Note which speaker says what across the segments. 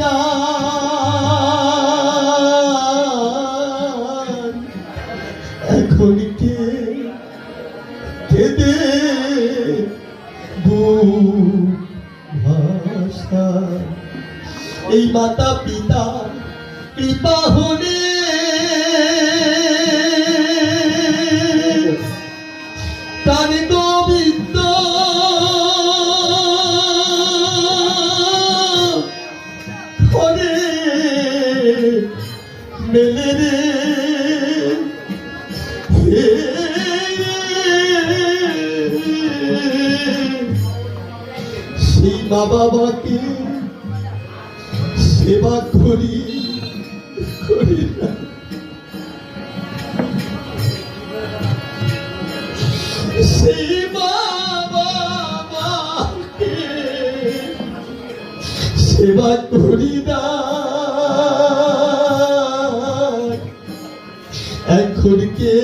Speaker 1: না এখন কে কেঁদে ভাষা এই মাতা পিতা কৃপা হলে প্রাণ গোবিন্দ মেলে রে সেই মা বাবাকে সেবা করি করি না মা সেবা করি না এখন কে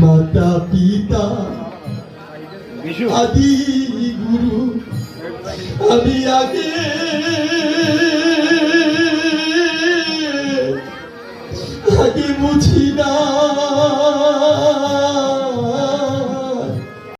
Speaker 1: মাতা পিতা আদি গুরু আমি আগে আগে বুঝি না।